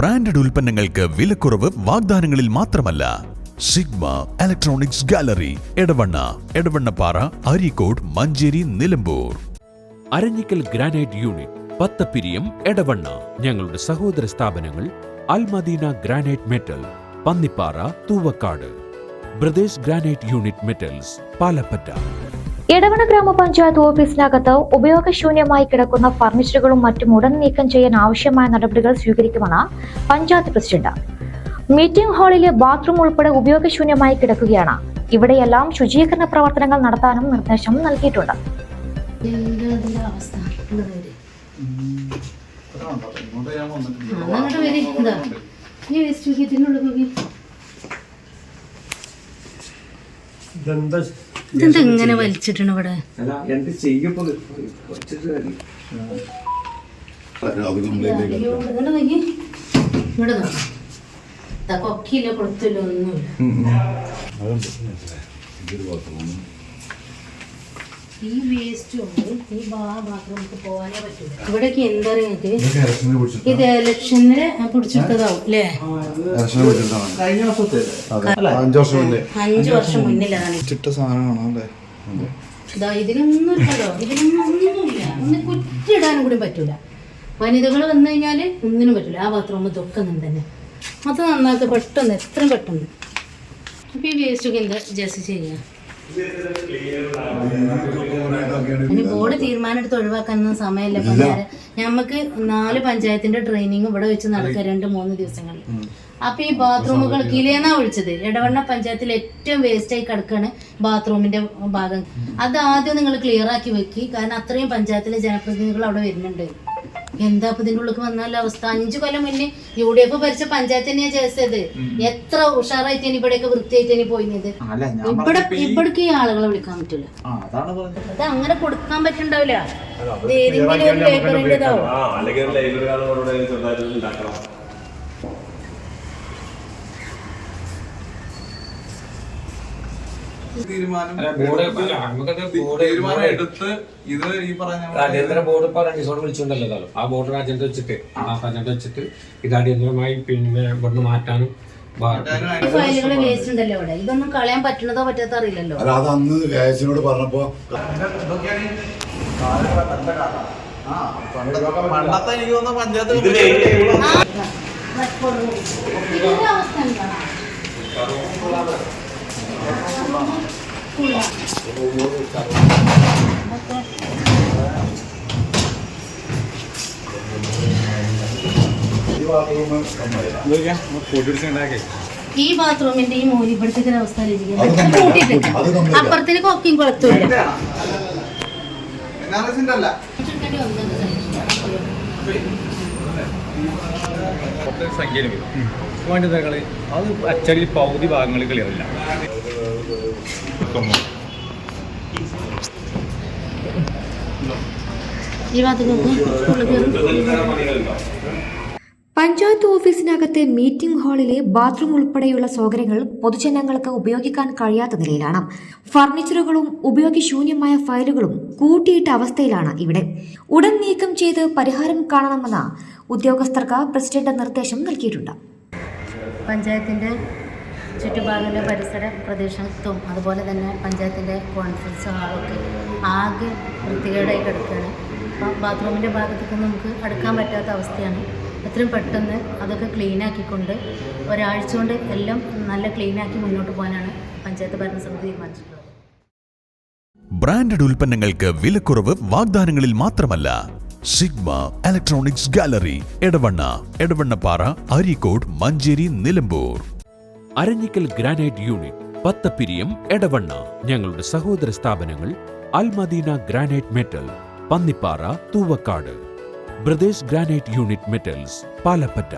Branded ഉൽപ്പന്നങ്ങൾക്ക് വിലക്കുറവ് വാഗ്ദാനങ്ങളിൽ മാത്രമല്ല. Sigma electronics gallery Edavanna Edavannappara Areekode Manjeri Nilambur. Aranjikkal granite unit Pathappiriyam Edavanna. ഞങ്ങളുടെ സഹോദര സ്ഥാപനങ്ങൾ Almadina granite metal Pannippara Thoovakkad. Brothers granite unit metals Palappetta. Edavanna ഗ്രാമപഞ്ചായത്ത് ഓഫീസിനകത്ത് ഉപയോഗശൂന്യമായി കിടക്കുന്ന ഫർണിച്ചറുകളും മറ്റും ഉടൻ നീക്കം ചെയ്യാൻ ആവശ്യമായ നടപടികൾ സ്വീകരിക്കുമെന്ന് പഞ്ചായത്ത് പ്രസിഡന്റ് മീറ്റിംഗ് ഹാളിലെ ബാത്റൂം ഉൾപ്പെടെ ഉപയോഗശൂന്യമായി കിടക്കുകയാണ് ഇവിടെയെല്ലാം ശുചീകരണ പ്രവർത്തനങ്ങൾ നടത്താനും നിർദ്ദേശം നൽകിയിട്ടുണ്ട്. ഇതെന്താ ഇതെന്താ ഇങ്ങനെ വലിച്ചിട്ടുണ്ട് ഇവിടെ? അല്ല എന്ത്. ഇവിടെ കൊക്കിയില്ല കൊടുത്തില്ല ഒന്നുമില്ല. ഈ വേസ്റ്റ് ഉണ്ട് ഈ പോകാനേ പറ്റൂല. ഇവിടേക്ക് എന്താ ഇത് പിടിച്ചെടുത്തതാവും അല്ലേ അഞ്ചു വർഷം മുന്നിലാണ്. ഇതിനൊന്നും ഇല്ലല്ലോ ഇതിനൊന്നും ഒന്നുമില്ല. ഒന്ന് കുറ്റിടാനും കൂടി പറ്റൂല. വനിതകൾ വന്നു കഴിഞ്ഞാൽ ഒന്നിനും പറ്റൂല. ആ ബാത്റൂം ഇതൊക്കെ നിന്ന് തന്നെ. അത് നന്നാക്കി പെട്ടെന്ന് എത്രയും പെട്ടെന്ന്. അപ്പൊ ഈ വേസ്റ്റ് ഒക്കെ എന്താ ജസ്റ്റ് ചെയ്യുക ഇനി ബോർഡ് തീരുമാനം എടുത്ത് ഒഴിവാക്കാനൊന്നും സമയമില്ല. പഞ്ചായത്ത് ഞമ്മക്ക് നാല് പഞ്ചായത്തിന്റെ ട്രെയിനിങ് ഇവിടെ വെച്ച് നടക്കുക രണ്ട് മൂന്ന് ദിവസങ്ങളിൽ. അപ്പൊ ഈ ബാത്റൂമുകൾ കിലേന്നാ വിളിച്ചത്? ഇടവണ്ണ പഞ്ചായത്തിൽ ഏറ്റവും വേസ്റ്റ് ആയി കിടക്കാണ് ബാത്റൂമിന്റെ ഭാഗം. അത് ആദ്യം നിങ്ങൾ ക്ലിയർ ആക്കി വെക്കി. കാരണം അത്രയും പഞ്ചായത്തിലെ ജനപ്രതിനിധികൾ അവിടെ വരുന്നുണ്ട്. എന്താ ഇപ്പൊ ഇതിന്റെ ഉള്ളിൽ വന്നാലും അവസ്ഥ? അഞ്ചു കൊല്ലം മുന്നേ യു ഡി എഫ് ഭരിച്ച പഞ്ചായത്ത് തന്നെയാ ചേച്ചത് എത്ര ഉഷാറായിട്ട് ഇവിടെയൊക്കെ വൃത്തിയായിട്ട് പോയിന്നത് പോയിരുന്നത് ഇവിടെ ഇവിടേക്ക് ഈ ആളുകളെ വിളിക്കാൻ പറ്റൂല. ആ അതാണ് പറഞ്ഞത്. അത് അങ്ങനെ കൊടുക്കാൻ പറ്റുണ്ടാവില്ല. ഏതെങ്കിലും ഒരു ലേബറിന്റേതാവും തീരുമാനം തീരുമാനം എടുത്ത് ഇത് ഈ പറഞ്ഞ അടിയന്തര ബോർഡ് ഇപ്പൊ രണ്ട് ദിവസം വിളിച്ചിട്ടുണ്ടല്ലോ ആ ബോർഡ് അജണ്ട വെച്ചിട്ട് ആ അജണ്ട വെച്ചിട്ട് ഇത് അടിയന്തരമായി പിന്നെ ഇവിടുന്ന് മാറ്റാനും ബാ- ഈ ഫയലുകൾ വേസ്റ്റ് ഉണ്ടല്ലോ ഇവിടെ ഇതൊന്നും കളയാൻ പറ്റണതോ പറ്റാത്ത അറിയില്ലല്ലോ അല്ല അത് അന്ന് ഗായസിനോട് പറഞ്ഞപ്പോ ആ പണ്ടത്തെ പണ്ടത്തെ എനിക്ക് തോന്നുന്ന പഞ്ചായത്ത് ഇതിന്റെ അവസ്ഥ എന്താണ് ഈ ബാത്റൂം ഈ ബാത്റൂമിന്റെ ഈ മോരി ഇവിടുത്തെ അവസ്ഥ അപ്പുറത്തേക്ക് കൊക്കിയും വരും. വനിതകൾ അത് അച്ചടിയിൽ പകുതി ഭാഗങ്ങൾ ക്ലിയർ ഇല്ല ഈ ഭാഗത്തേക്ക് നോക്ക്. ഉള്ളിൽ കയറി. പഞ്ചായത്ത് ഓഫീസിനകത്തെ മീറ്റിംഗ് ഹാളിലെ ബാത്റൂം ഉൾപ്പെടെയുള്ള സൗകര്യങ്ങൾ പൊതുജനങ്ങൾക്ക് ഉപയോഗിക്കാൻ കഴിയാത്ത നിലയിലാണ്. ഫർണിച്ചറുകളും ഉപയോഗശൂന്യമായ ഫയലുകളും കൂട്ടിയിട്ട അവസ്ഥയിലാണ് ഇവിടെ. ഉടൻ നീക്കം ചെയ്ത് പരിഹാരം കാണണമെന്ന ഉദ്യോഗസ്ഥർക്ക് പ്രസിഡന്റ് നിർദ്ദേശം നൽകിയിട്ടുണ്ട്. പഞ്ചായത്തിന്റെ ചുറ്റുഭാഗങ്ങളിലെ പരിസര പ്രദേശത്തും അതുപോലെ തന്നെ പഞ്ചായത്തിന്റെ കോൺഫറൻസ് ഹാളൊക്കെ ആകെ വൃത്തികേടായി കിടക്കുകയാണ്. അപ്പം ബാത്റൂമിന്റെ ഭാഗത്തേക്ക് നമുക്ക് അടുക്കാൻ പറ്റാത്ത അവസ്ഥയാണ്. എത്രയും പെട്ടെന്ന് അതൊക്കെ ക്ലീനാക്കിക്കൊണ്ട് ഒരാഴ്ച കൊണ്ട് എല്ലാം നല്ല ക്ലീനാക്കി മുന്നോട്ട് പോകാനാണ് പഞ്ചായത്ത് ഭരണസമിതി തീരുമാനിച്ചിട്ടുള്ളത്. ബ്രാൻഡഡ് ഉൽപ്പന്നങ്ങൾക്ക് വിലക്കുറവ് വാഗ്ദാനങ്ങളിൽ മാത്രമല്ല. Sigma electronics gallery Edavanna Edavannappara Areekode Manjeri Nilambur. Aranjikkal granite unit Pathappiriyam Edavanna. ഞങ്ങളുടെ സഹോദര സ്ഥാപനങ്ങൾ Almadina granite metal Pannippara Thoovakkad. Brothers granite unit metals Palappetta.